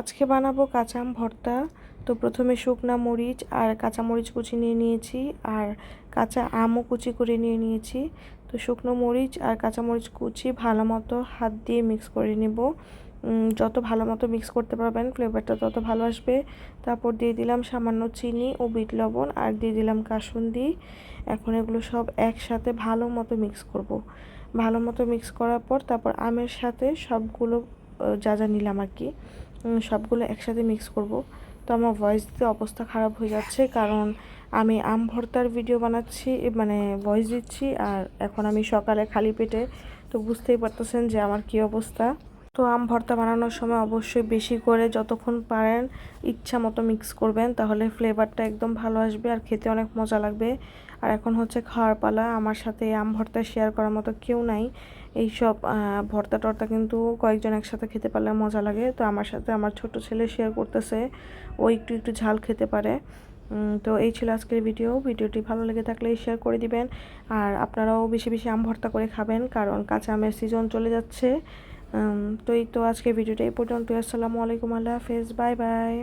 আজকে বানাবো কাঁচা আম ভর্তা। তো প্রথমে শুকনা মরিচ আর কাঁচা মরিচ কুচি নিয়ে নিয়েছি আর কাঁচা আমও কুচি করে নিয়ে নিয়েছি। তো শুকনো মরিচ আর কাঁচা মরিচ কুচি ভালো মতো হাত দিয়ে মিক্স করে নেব। যত ভালো মতো মিক্স করতে পারবেন ফ্লেভারটা তত ভালো আসবে। তারপর দিয়ে দিলাম সামান্য চিনি ও বিট লবণ আর দিয়ে দিলাম কাসুন্দি। এখন এগুলো সব একসাথে ভালো মতো মিক্স করব। ভালো মতো মিক্স করার পর তারপর আমের সাথে সবগুলো যা যা নিলাম আর কি সবগুলো একসাথে মিক্স করব। তো আমার ভয়েস দিতে অবস্থা খারাপ হয়ে যাচ্ছে, কারণ আমি আম ভর্তার ভিডিও বানাচ্ছি মানে ভয়েস দিচ্ছি, আর এখন আমি সকালে খালি পেটে, তো বুঝতেই পারতেছেন যে আমার কি অবস্থা। তো আম ভর্তা বানানোর সময় অবশ্যই বেশি করে যতক্ষণ পারেন ইচ্ছা মতো মিক্স করবেন তাহলে ফ্লেভারটা একদম ভালো আসবে আর খেতে অনেক মজা লাগবে। আর এখন হচ্ছে খাওয়ার পালা আমার সাথে আম ভর্তা শেয়ার করার মতো কেউ নাই। এইসব আহ, ভর্তা টর্তা কিন্তু কয়েকজন একসাথে খেতে পারলে মজা লাগে। তো আমার সাথে আমার ছোট ছেলে শেয়ার করতেছে ও একটু একটু ঝাল খেতে পারে। তো এই ছিল আজকের ভিডিও ভিডিওটি ভালো লেগে থাকলে শেয়ার করে দিবেন। আর আপনারাও বেশি বেশি আম ভর্তা করে খাবেন কারণ কাঁচা আমের সিজন চলে যাচ্ছে। তো এই তো আজকে ভিডিওটা এই পর্যন্ত আসসালামু আলাইকুম আল্লাহ হাফেজ বাই বাই।